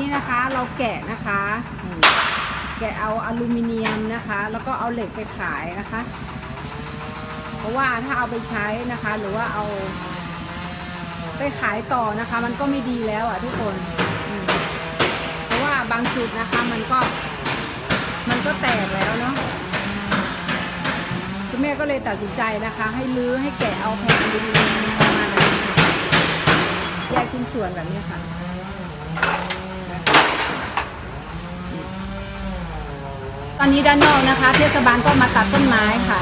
นี้นะคะเราแกะนะคะ แกะเอาอลูมิเนียมนะคะ แล้วก็เอาเหล็กไปขายนะคะ เพราะว่าถ้าเอาไปใช้นะคะ หรือว่าเอา ไปขายต่อนะคะ มันก็ไม่ดีแล้วอะทุกคน เพราะว่าบางจุดนะคะมันก็ มันก็แตกแล้วเนาะคุณแม่ก็เลยตัดสินใจนะคะ ให้ลื้อให้แกะเอาแผ่นอลูมิเนียมประมาณนั้แยกชิ้นส่วนแบบนี้ค่ะ ตอนนี้ด้านนอกนะคะ เทศบาลก็มาตัดต้นไม้ค่ะ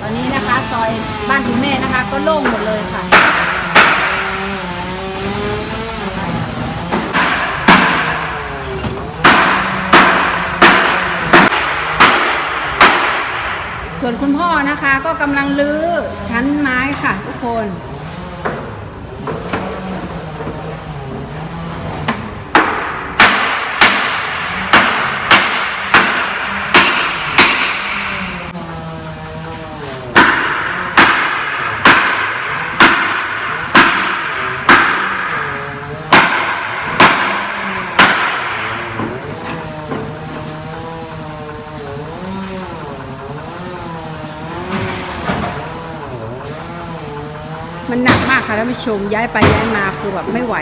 ตอนนี้นะคะซอยบ้านคุณแม่นะคะ ก็โล่งหมดเลยค่ะ ส่วนคุณพ่อนะคะก็กำลังลื้อชั้นไม้ค่ะทุกคน มันหนักมากค่ะท่านผู้ชมย้ายไปย้ายมาคือแบบไม่ไหว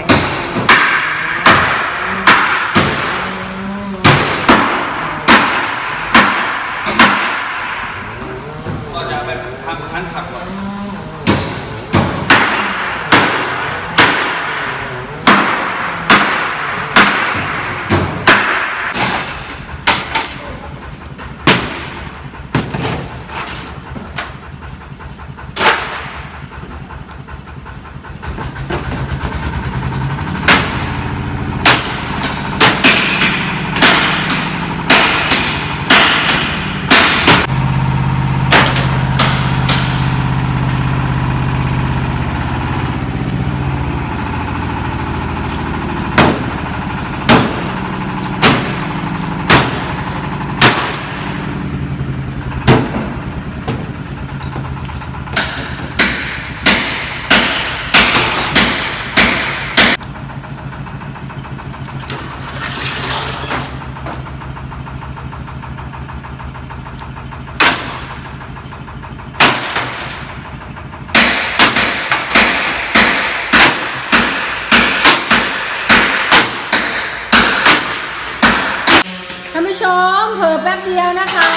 ผลอแป๊บเดียวนะคะ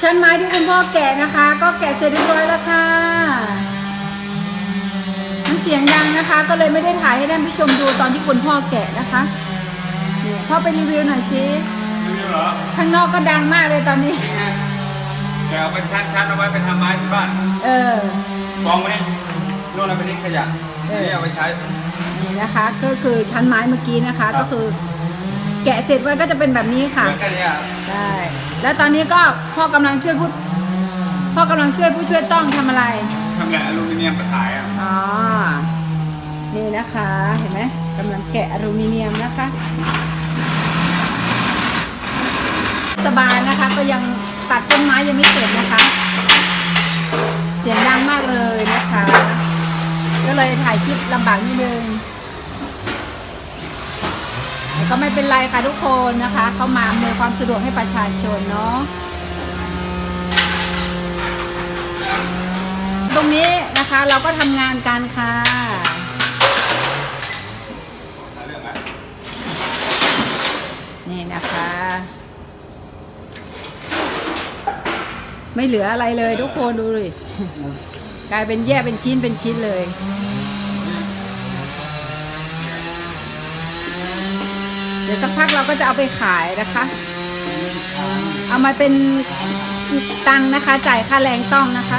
ชั้นไม้ที่คุณพ่อแกะนะคะ ก็แกะเสร็จเรียบร้อยแล้วค่ะมันเสียงดังนะคะ ก็เลยไม่ได้ถ่ายให้ท่านผู้ชมดูตอนที่คุณพ่อแกะนะคะนี่พ่อไปรีวิวหน่อยสินี่เหรอข้างนอกก็ดังมากเลยตอนนี้นี่ไงแกเอาเป็นชั้นๆเอาไว้ไปทำไม้ที่บ้าน เออกองไว้นี่นู่นเอาไปทิ้งขยะเออนี่เอาไปใช้นี่นะคะ ก็คือชั้นไม้เมื่อกี้นะคะครับก็คือ แกะเสร็จมันก็จะเป็นแบบนี้ค่ะเหมือนกันเนี่ยได้ แล้วตอนนี้ก็พ่อกำลังช่วยผู้พ่อกำลังช่วยผู้ช่วยต้องทำอะไร ทำแหละอลูมิเนียมไปขายอะอ๋อ นี่นะคะ เห็นไหมกำลังแกะอลูมิเนียมนะคะสบายนะคะก็ยังตัดต้นไม้ยังไม่เสร็จนะคะ เสียงดังมากเลยนะคะ ก็เลยถ่ายคลิปลำบากนิดนึงแต่ ก็ไม่เป็นไรค่ะทุกคนนะคะเขามาอำนวยความสะดวกให้ประชาชนเนาะตรงนี้นะคะเราก็ทำงานกันค่ะเรื่องไหมนี่นะคะ ไม่เหลืออะไรเลยทุกคนดูดิกลายเป็นแยกเป็นชิ้นเป็นชิ้นเลย ดี๋ยวสักพักเราก็จะเอาไปขายนะคะ เอามาเป็นตังค์นะคะ จ่ายค่าแรงต้องนะคะ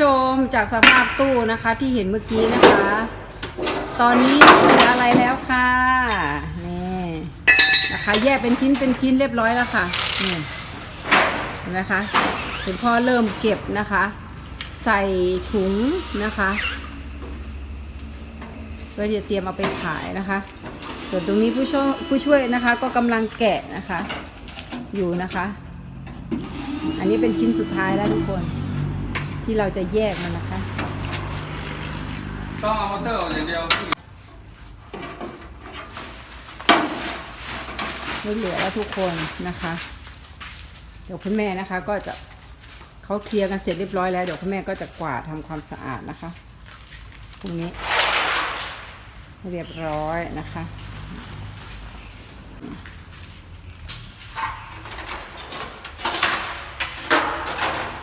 ชมจากสภาพตู้นะคะที่เห็นเมื่อกี้นะคะ ตอนนี้เหลืออะไรแล้วค่ะนี่นะคะ แยกเป็นชิ้นเป็นชิ้นเรียบร้อยแล้วค่ะนี่เห็นไหมคะคุณพ่อเริ่มเก็บนะคะ ใส่ถุงนะคะเพื่อจะเตรียมเอาไปขายนะคะ ส่วนตรงนี้ผู้ช่วยผู้ช่วยนะคะ ก็กำลังแกะนะคะ อยู่นะคะ อันนี้เป็นชิ้นสุดท้ายแล้วทุกคน ที่เราจะแยกมันนะคะ ต้องเอามอเตอร์ออกอย่างเดียวไม่เหลือแล้วทุกคนนะคะ เดี๋ยวคุณแม่นะคะก็จะเขาเคลียร์กันเสร็จเรียบร้อยแล้ว เดี๋ยวคุณแม่ก็จะกวาดทำความสะอาดนะคะพรุ่งนี้ เรียบร้อยนะคะ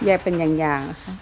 แยกเป็นอย่างๆนะคะ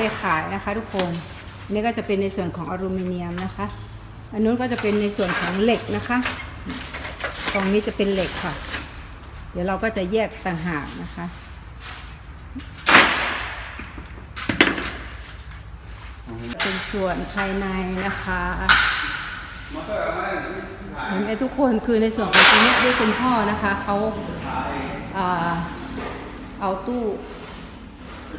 ไปขายนะคะทุกคนนี่ก็จะเป็นในส่วนของอลูมิเนียมนะคะ อันนู้นก็จะเป็นในส่วนของเหล็กนะคะกล่องนี้จะเป็นเหล็กค่ะ เดี๋ยวเราก็จะแยกต่างหากนะคะเป็นส่วนภายในนะคะเห็นไหมทุกคนคือในส่วนของตรงนี้ด้วยคุณพ่อนะคะเขาเอาตู้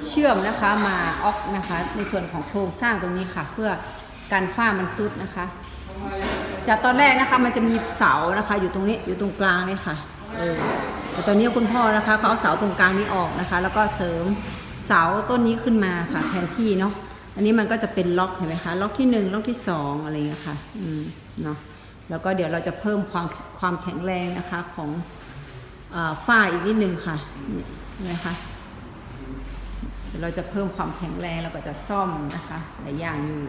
เชื่อมนะคะมาออกนะคะ ในส่วนของโครงสร้างตรงนี้ค่ะ เพื่อการฝ้ามันซุดนะคะ จากตอนแรกนะคะมันจะมีเสานะคะ อยู่ตรงนี้อยู่ตรงกลางนี่ค่ะเออแต่ตอนนี้คุณพ่อนะคะเขาเอาเสาตรงกลางนี้ออกนะคะ แล้วก็เสริมเสาต้นนี้ขึ้นมาค่ะแทนที่เนาะอันนี้มันก็จะเป็นล็อกเห็นไหมคะล็อกที่หนึ่งล็อกที่สองอะไรอย่างเงี้ยค่ะอืมเนาะแล้วก็เดี๋ยวเราจะเพิ่มความความแข็งแรงนะคะของอาฝ้าอีกนิดนึงค่ะนี่นไหมคะ เราจะเพิ่มความแข็งแรงแล้วก็จะซ่อมนะคะหลายอย่างอยู่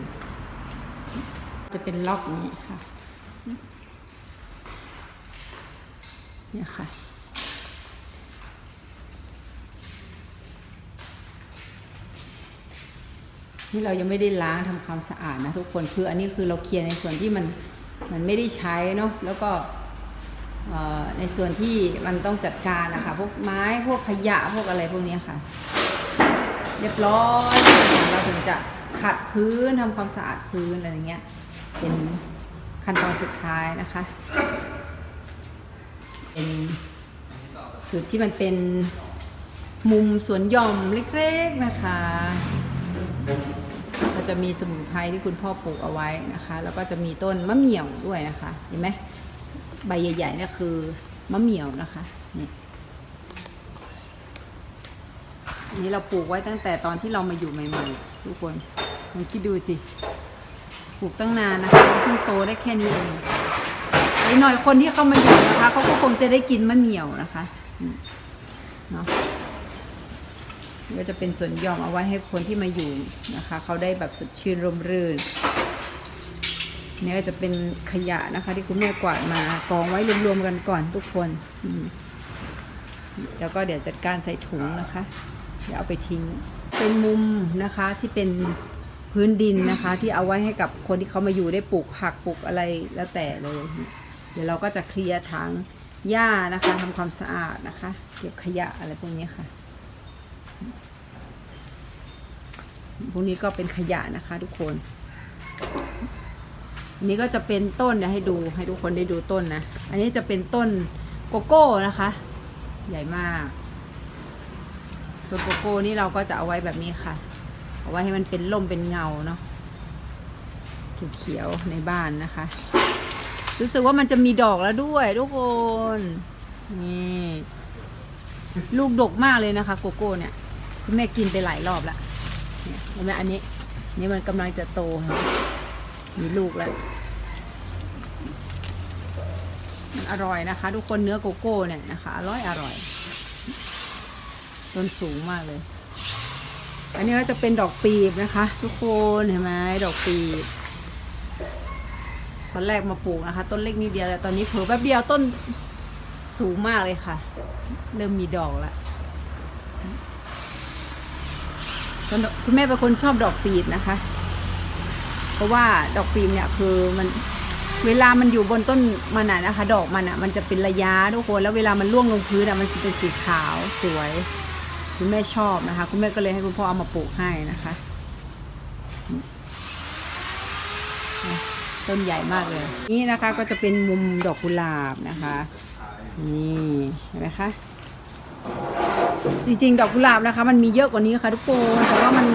จะเป็นล็อกนี้ค่ะเนี่ยค่ะนี่เรายังไม่ได้ล้างทำความสะอาดนะทุกคนคืออันนี้คือเราเคลียร์ในส่วนที่มันมันไม่ได้ใช้เนาะแล้วก็ในส่วนที่มันต้องจัดการนะคะพวกไม้พวกขยะพวกอะไรพวกนี้ค่ะ เรียบร้อยเราถึงจะขัดพื้นทำความสะอาดพื้นอะไรอย่างเงี้ยเป็นขั้นตอนสุดท้ายนะคะ เป็นจุดที่มันเป็นมุมสวนหย่อมเล็กๆนะคะก็จะมีสมุนไพรที่คุณพ่อปลูกเอาไว้นะคะ แล้วก็จะมีต้นมะเหมี่ยวด้วยนะคะ เห็นไหมใบใหญ่ๆนี่คือมะเหมี่ยวนะคะนี่ อันนี้เราปลูกไว้ตั้งแต่ตอนที่เรามาอยู่ใหม่ๆ ทุกคนลองคิดดูสิ ปลูกตั้งนานนะคะเพิ่งโตได้แค่นี้เองอีกหน่อยคนที่เข้ามาอยู่นะคะเขาก็คงจะได้กินมะเหมี่ยวนะคะเนาะก็จะเป็นส่วนหย่อมเอาไว้ให้คนที่มาอยู่นะคะเขาได้แบบสดชื่นร่มรื่นเนี่ยก็จะเป็นขยะนะคะ ที่คุณแม่กวาดมากองไว้รวมๆกันก่อนทุกคน แล้วก็เดี๋ยวจัดการใส่ถุงนะคะ เดี๋ยวเอาไปทิ้ง เป็นมุมนะคะที่เป็นพื้นดินนะคะ ที่เอาไว้ให้กับคนที่เขามาอยู่ได้ปลูกผักปลูกอะไรแล้วแต่เลย เดี๋ยวเราก็จะเคลียร์ถังหญ้านะคะทำความสะอาดนะคะ เก็บขยะอะไรพวกนี้ค่ะพวกนี้ก็เป็นขยะนะคะทุกคนอันนี้ก็จะเป็นต้นเดี๋ยวให้ดูให้ทุกคนได้ดูต้นนะ อันนี้จะเป็นต้นโกโก้นะคะ ใหญ่มาก ต้นโกโก้นี่เราก็จะเอาไว้แบบนี้ค่ะ เอาไว้ให้มันเป็นร่มเป็นเงาเนาะเคเขียวในบ้านนะคะ รู้สึกว่ามันจะมีดอกแล้วด้วยทุกคนนี่ลูกดกมากเลยนะคะ โกโก้เนี่ยคุณแม่กินไปหลายรอบแล้วเนี่ยเห็นไหมอันนี้ นี่มันกำลังจะโตค่ะมีลูกแล้วมันอร่อยนะคะ ทุกคนเนื้อโกโก้เนี่ยนะคะ อร่อยอร่อย ต้นสูงมากเลย อันนี้ก็จะเป็นดอกปีบนะคะ ทุกคนเห็นไหมดอกปีบตอนแรกมาปลูกนะคะ ต้นเล็กนิดเดียวแต่ตอนนี้เผลอแป๊บเดียวต้นสูงมากเลยค่ะ เริ่มมีดอกแล้วคุณแม่เป็นคนชอบดอกปีบนะคะ เพราะว่าดอกปีบเนี่ยคือมันเวลามันอยู่บนต้นมันอะนะคะ ดอกมันอะมันจะเป็นระยะทุกคนแล้วเวลามันร่วงลงพื้นอะมันจะเป็นสีขาวสวย คุณแม่ชอบนะคะ คุณแม่ก็เลยให้คุณพ่อเอามาปลูกให้นะคะ ต้นใหญ่มากเลย นี่นะคะก็จะเป็นมุมดอกกุหลาบนะคะ นี่เห็นไหมคะจริงๆ ดอกกุหลาบนะคะ มันมีเยอะกว่านี้ค่ะทุกคนแต่ว่ามัน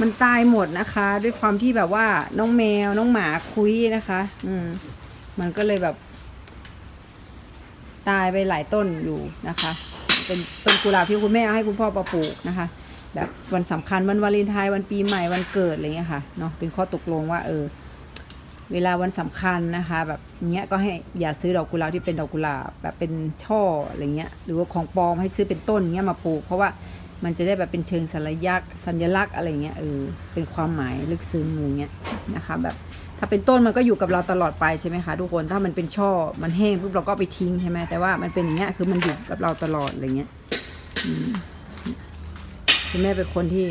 มันตายหมดนะคะ ด้วยความที่แบบว่าน้องแมวน้องหมาคุยนะคะ อืม มันก็เลยแบบ ตายไปหลายต้นอยู่นะคะ เป็นต้นกุหลาบที่คุณแม่ให้คุณพ่อประปลูกนะคะ แบบวันสำคัญวันวาเลนไทน์วันปีใหม่วันเกิดอะไรเงี้ยค่ะเนาะเป็นข้อตกลงว่าเออเวลาวันสำคัญนะคะ แบบเนี้ยก็ให้อย่าซื้อดอกกุหลาบที่เป็นดอกกุหลาบแบบเป็นช่ออะไรเงี้ยหรือว่าของปลอมให้ซื้อเป็นต้นเงี้ยมาปลูก เพราะว่ามันจะได้แบบเป็นเชิงสัญลักษณ์สัญลักษณ์อะไรเงี้ยเออเป็นความหมายลึกซึ้งอะไรเงี้ยนะคะแบบ ถ้าเป็นต้นมันก็อยู่กับเราตลอดไปใช่ไหมคะทุกคนถ้ามันเป็นช่อมันแห้งปุ๊บเราก็ไปทิ้งใช่ไหมแต่ว่ามันเป็นอย่างเงี้ยคือมันอยู่กับเราตลอดอะไรเงี้ยคุณแม่เป็นคนที่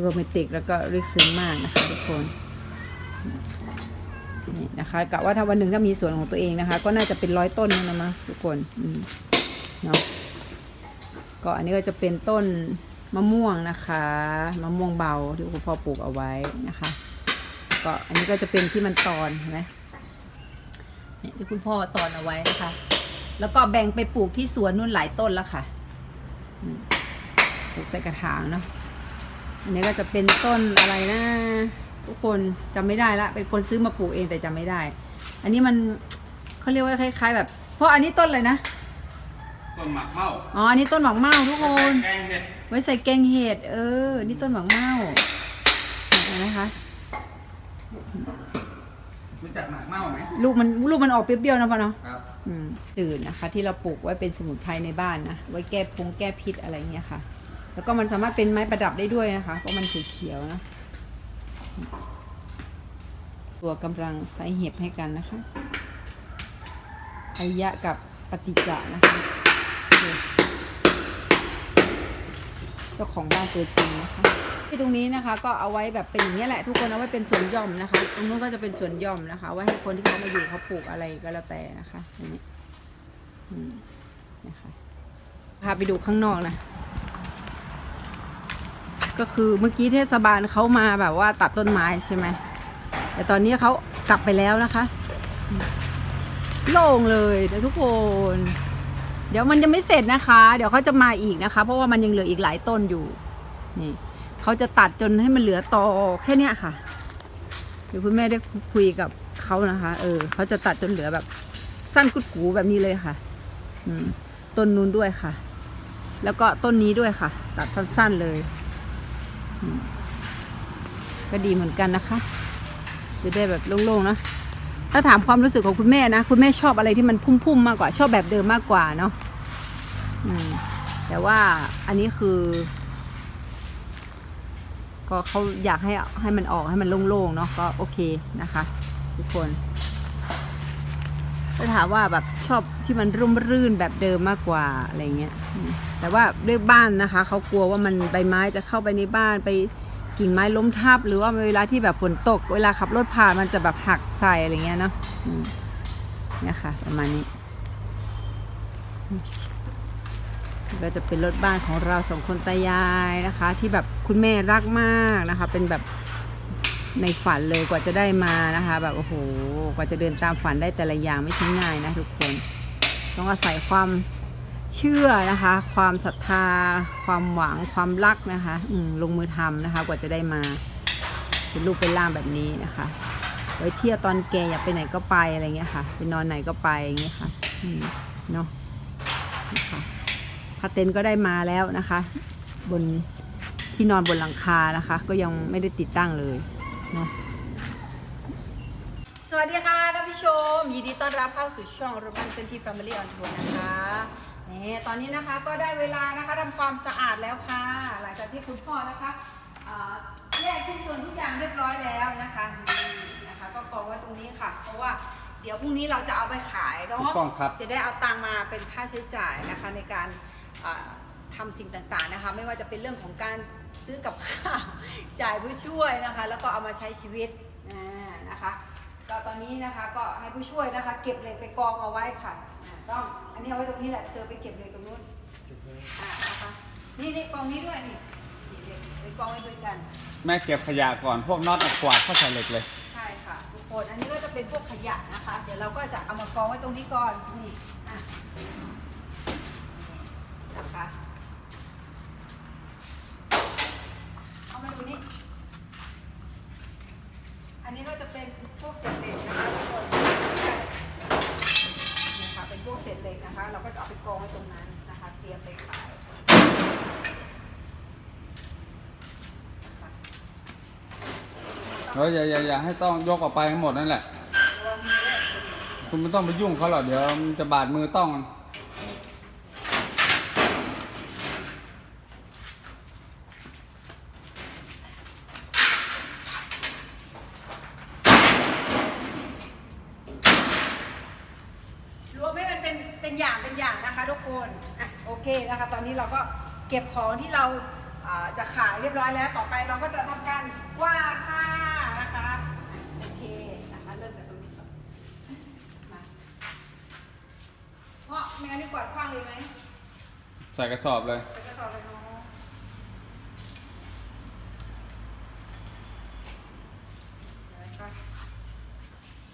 โรแมนติกแล้วก็ลึกซึ้งมากนะคะทุกคนนี่นะคะกะว่าถ้าวันหนึ่งถ้ามีสวนของตัวเองนะคะ ก็น่าจะเป็นร้อยต้นนะมั้งทุกคนเนาะก็อันนี้ก็จะเป็นต้นมะม่วงนะคะ มะม่วงเบาที่คุณพ่อปลูกเอาไว้นะคะ ก็อันนี้ก็จะเป็นที่มันตอนเห็นไหมนี่ที่คุณพ่อตอนเอาไว้นะคะ แล้วก็แบ่งไปปลูกที่สวนนู่นหลายต้นแล้วค่ะอืมปลูกใส่กระถางเนาะอันนี้ก็จะเป็นต้นอะไรนะทุกคนจำไม่ได้ละเป็นคนซื้อมาปลูกเองแต่จำไม่ได้ อันนี้มันเขาเรียกว่าคล้าย ๆ แบบ เพราะอันนี้ต้นอะไรนะต้นหมักเม่าอ๋ออันนี้ต้นหมากเม่าทุกคนแกงเห็ดไว้ใส่แกงเห็ดเออ นี่ต้นหมากเม่าเห็นนะคะ รู้จักหมักเม่าไหมลูกมันลูกมันออกเปรี้ยวๆนะพ่อเนาะครับอืมตื่นนะคะ ที่เราปลูกไว้เป็นสมุนไพรในบ้านนะไว้แก้พงแก้พิษอะไรเงี้ยค่ะ แล้วก็มันสามารถเป็นไม้ประดับได้ด้วยนะคะเพราะมันเขียวๆนะ ตัวกำลังใส่เห็บให้กันนะคะอายะกับปฏิจจานะคะดูเจ้าของบ้านตัวจริงนะคะ ที่ตรงนี้นะคะ ก็เอาไว้แบบเป็นอย่างนี้ยแหละ ทุกคนเอาไว้เป็นสวนหย่อมนะคะ ตรงนู้นก็จะเป็นสวนหย่อมนะคะ ไว้ให้คนที่เขามาอยู่เขาปลูกอะไรก็แล้วแต่นะคะตรงนี้นะคะพาไปดูข้างนอกนะก็คือเมื่อกี้เทศบาลเขามาแบบว่าตัดต้นไม้ใช่ไหมแต่ตอนนี้เขากลับไปแล้วนะคะ โล่งเลยนะทุกคน เดี๋ยวมันจะไม่เสร็จนะคะ เดี๋ยวเขาจะมาอีกนะคะ เพราะว่ามันยังเหลืออีกหลายต้นอยู่นี่ เขาจะตัดจนให้มันเหลือตอแค่เนี้ยค่ะ เดี๋ยวคุณแม่ได้คุยกับเขานะคะ เออเขาจะตัดจนเหลือแบบ สั้นกุดกูแบบนี้เลยค่ะ อืมต้นนู้นด้วยค่ะ แล้วก็ต้นนี้ด้วยค่ะ ตัดสั้นๆเลยก็ดีเหมือนกันนะคะ จะได้แบบโล่งๆนะถ้าถามความรู้สึกของคุณแม่นะ คุณแม่ชอบอะไรที่มันพุ่มๆมากกว่า ชอบแบบเดิมมากกว่าเนาะแต่ว่าอันนี้คือ ก็เขาอยากให้ให้มันออกให้มันโล่งๆเนาะก็โอเคนะคะ ทุกคนถ้าถามว่าแบบชอบที่มันร่มรื่นแบบเดิมมากกว่าอะไรเงี้ย แต่ว่าด้วยบ้านนะคะเขากลัวว่ามันใบไม้จะเข้าไปในบ้านไปกิ่งไม้ล้มทับหรือว่าเวลาที่แบบฝนตก เวลาขับรถผ่านมันจะแบบหักใส่อะไรเงี้ยเนาะเนี่ยค่ะประมาณนี้ ก็จะเป็นรถบ้านของเราสองคนตายายนะคะ ที่แบบคุณแม่รักมากนะคะ เป็นแบบในฝันเลยกว่าจะได้มานะคะ แบบโอ้โหกว่าจะเดินตามฝันได้แต่ละอย่างไม่ใช่ง่ายนะทุกคน ต้องอาศัยความเชื่อนะคะ ความศรัทธา ความหวังความรักนะคะลงมือทำนะคะ กว่าจะได้มา เป็นรูปเป็นร่างแบบนี้นะคะไว้เที่ยวตอนแกอยากไปไหนก็ไปอะไรเงี้ยค่ะไปนอนไหนก็ไปอย่างเงี้ยค่ะเนาะนะคะ พาเต็นท์ก็ได้มาแล้วนะคะ บนที่นอนบนหลังคานะคะ ก็ยังไม่ได้ติดตั้งเลยเนาะสวัสดีค่ะท่านผู้ชม ยินดีต้อนรับเข้าสู่ช่องรบันเซนทีแฟมิลี่ออนทัวร์นะคะนี่ตอนนี้นะคะก็ได้เวลานะคะทำความสะอาดแล้วค่ะ หลังจากที่คุณพ่อนะคะเอ่อแยกชิ้นส่วนทุกอย่างเรียบร้อยแล้วนะคะนี่นะคะ ก็กองไว้ตรงนี้ค่ะ เพราะว่าเดี๋ยวพรุ่งนี้เราจะเอาไปขายเนาะถูกต้องครับจะได้เอาตังค์มาเป็นค่าใช้จ่ายนะคะในการเอ่อ ทำสิ่งต่างๆนะคะไม่ว่าจะเป็นเรื่องของการซื้อกับข้าวจ่ายผู้ช่วยนะคะ แล้วก็เอามาใช้ชีวิตอ่านะคะก็ตอนนี้นะคะก็ให้ผู้ช่วยนะคะ เก็บเหล็กไปกองเอาไว้ค่ะอ่าต้องอันนี้เอาไว้ตรงนี้แหละเธอไปเก็บเหล็กตรงนู้นอ่านะคะนี่นี่กองนี้ด้วยนี่นี่เหล็กไปกองไว้ด้วยกัน แม่เก็บขยะก่อนพวกน็อตกวาดเข้าใส่เหล็กเลยใช่ค่ะทุกคนอันนี้ก็จะเป็นพวกขยะนะคะ เดี๋ยวเราก็จะเอามากองไว้ตรงนี้ก่อนนี่อะนะคะเอามาดูนี่อันนี้ก็จะเป็นพวกเศษเหล็กนะคะทุกคนนี่ค่ะเป็นพวกเศษเหล็กนะคะ เราก็จะเอาไปกองไว้ตรงนั้นนะคะ เตรียมไปขายนะคะ เฮ้ยอย่าอย่าอย่าให้ต้องยกออกไปทั้งหมดนั่นแหละ คุณไม่ต้องไปยุ่งเขาหรอกเดี๋ยวมันจะบาดมือต้องรวมให้มันเป็นเป็นอย่างเป็นอย่างนะคะทุกคนอะโอเคนะคะ ตอนนี้เราก็เก็บของที่เราอ่าจะขายเรียบร้อยแล้ว ต่อไปเราก็จะทำการกวาดผ้านะคะ เพราะแมวนี่กวาดคว้างเลยไหมใส่กระสอบเลย ไปกระสอบเลยเนาะเดี๋ยวนะคะ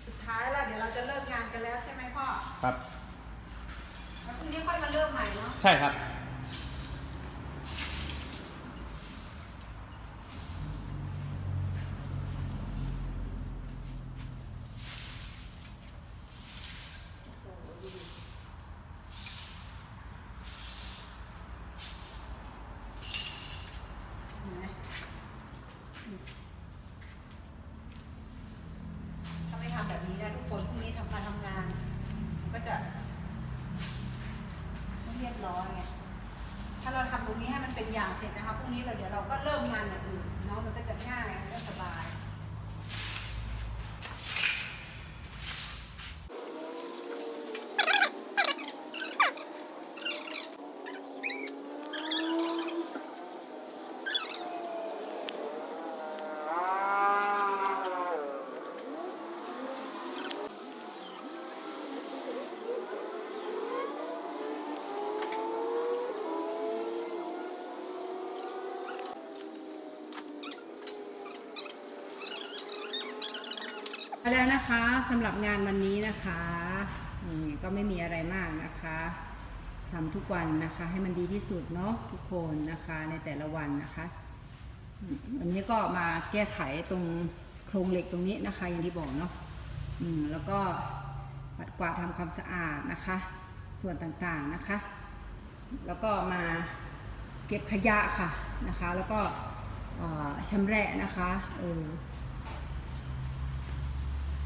สุดท้ายแล้วเดี๋ยวเราจะเลิกงานกันแล้วใช่ไหมพ่อครับ แล้วพรุ่งนี้ค่อยมาเริ่มใหม่เนาะ ใช่ครับ เห็นไหมถ้าไม่ทำแบบนี้นะทุกคนพรุ่งนี้ทำมาทำงานมันก็จะไม่เรียบร้อยไง ถ้าเราทำตรงนี้ให้มันเป็นอย่างเสร็จ นี้เราเดี๋ยวเราก็เริ่มงานอย่างอื่นเนาะมันก็จะง่ายมันก็สบาย แล้ว นะคะสำหรับงานวันนี้นะคะก็ไม่มีอะไรมากนะคะทำทุกวันนะคะ ให้มันดีที่สุดเนาะทุกคนนะคะในแต่ละวันนะคะวันนี้ก็มาแก้ไขตรงโครงเหล็กตรงนี้นะคะ อย่างที่บอกเนาะแล้วก็ปัดกวาดทำความสะอาดนะคะ ส่วนต่างๆนะคะ แล้วก็มาเก็บขยะค่ะนะคะ แล้วก็ชำแระนะคะเออ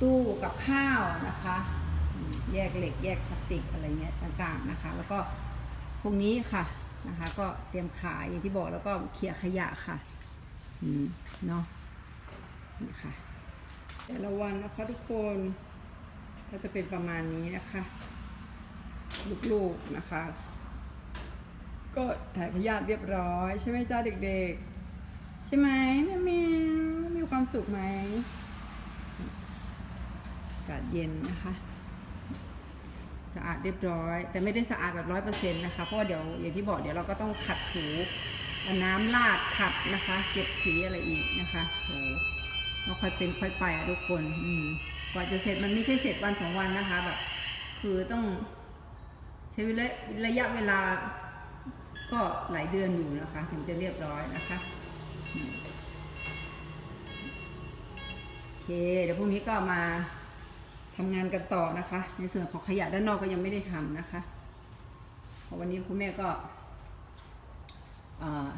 ตู้กับข้าวนะคะ แยกเหล็กแยกพลาสติกอะไรเงี้ยต่างๆนะคะ แล้วก็พวกนี้ค่ะนะคะ ก็เตรียมขายอย่างที่บอกแล้วก็เคลียร์ขยะค่ะเนาะนี่ค่ะแต่ละวันนะคะทุกคนก็จะเป็นประมาณนี้นะคะลูกๆนะคะ ก็ถ่ายพยาธิเรียบร้อย ใช่ไหมจ้าเด็กๆ ใช่ไหมแม่แมวมีความสุขไหมากาศเย็นนะคะสะอาดเรียบร้อย แต่ไม่ได้สะอาดแบบร้อยเปอร์เซ็นต์นะคะเพราะว่าเดี๋ยวอย่างที่บอกเดี๋ยวเราก็ต้องขัดถูน้ำลาดขัดนะคะ เก็บสีอะไรอีกนะคะโหเราค่อยเป็นค่อยไปอะทุกคนอืมกว่าจะเสร็จมันไม่ใช่เสร็จวันสองวันนะคะแบบคือต้องใช้ระยะเวลาก็หลายเดือนอยู่นะคะ ถึงจะเรียบร้อยนะคะโอเคเดี๋ยวพรุ่งนี้ก็มา ทำงานกันต่อนะคะ ในส่วนของขยะด้านนอกก็ยังไม่ได้ทำนะคะเพราะวันนี้คุณแม่ก็เอ่อ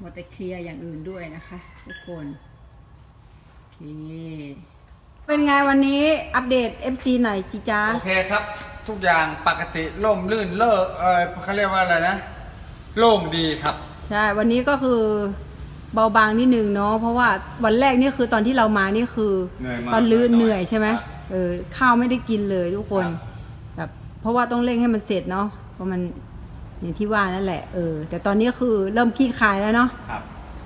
มัวแต่เคลียร์อย่างอื่นด้วยนะคะทุกคนโอเคเป็นไงวันนี้อัปเดต FC หน่อยสิจ้าโอเคครับ ทุกอย่างปกติล่มลื่นเลิกเออเขาเรียกว่าอะไรนะ โล่งดีครับ ใช่ วันนี้ก็คือเบาบางนิดนึงเนาะเพราะว่าวันแรกนี่คือตอนที่เรามานี่คือเหนื่อยมากตอนลื่นหเหน่นื่ออยยๆใช่ไหมครับเออข้าวไม่ได้กินเลยทุกคนครับแบบเพราะว่าต้องเร่งให้มันเสร็จเนาะเพราะมันอย่างที่ว่านั่นแหละเออแต่ตอนนี้คือเริ่มขี้คายแล้วเนาะครับ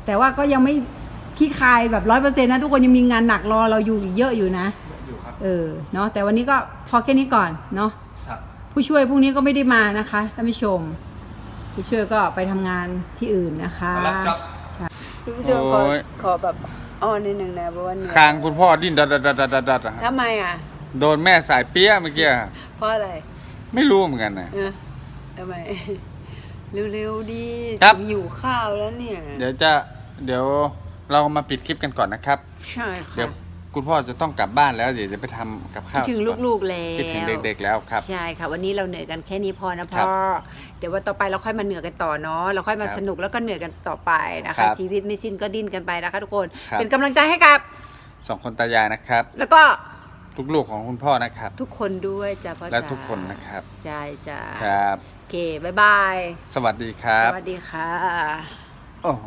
แต่ว่าก็ยังไม่ขี้คายแบบร้อยเปอร์เซ็นต์นะทุกคนยังมีงานหนักรอเราอยู่อีกเยอะอยู่นะอยู่ครับเออเนาะแต่วันนี้ก็พอแค่นี้ก่อนเนาะครับผู้ช่วยพรุ่งนี้ก็ไม่ได้มานะคะท่านผู้ชม ผู้ช่วยก็ไปทำงานที่อื่นนะคะมารับจ๊อบใช่ผู้ช่วยขอโอ้ยขอแบบ อ้อนนิดนึงนะเพราะว่าเหนื่อยคางคุณพ่อดิ้นดัดดัดดัดดัดดัดดัดอะทำไมอะ โดนแม่สายเปี้ยเมื่อกี้เพราะอะไรไม่รู้เหมือนกันนะ เออทำไม เร็วๆดีครับ อยู่ข้าวแล้วเนี่ย เดี๋ยวจะเดี๋ยวเรามาปิดคลิปกันก่อนนะครับ ใช่เดี๋ยว ค่ะคุณพ่อจะต้องกลับบ้านแล้วเดี๋ยวจะไปทำกับข้าวคิดถึงก่อนลูกๆแล้วคิดถึงเด็กๆแล้วครับ ใช่ค่ะ วันนี้เราเหนื่อยกันแค่นี้พอนะครัพ่อบเดี๋ยววันต่อไปเราค่อยมาเหนื่อยกันต่อเนาะเราค่อยมาครับสนุกแล้วก็เหนื่อยกันต่อไปนะครัคะ บชีวิตไม่สิ้นก็ดิ้นกันไปนะคะทุกคน ครับ เป็นกำลังใจให้กับ สองคนตายายนะครับ แล้วก็ลูกๆของคุณพ่อนะครับ ทุกคนด้วยจ้ะพ่อและจ๋าทุกคนนะครับ ใช่จ้ะครับ โอเคบายบายสวัสดีครับสวัสดีค่ะโอ้โห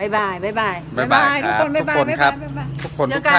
บายบายบายบายบ๊ายบายทุกคนครับบายบายทุกคนครับบ๊ายบายทุกคนเจทุอกกันท่าน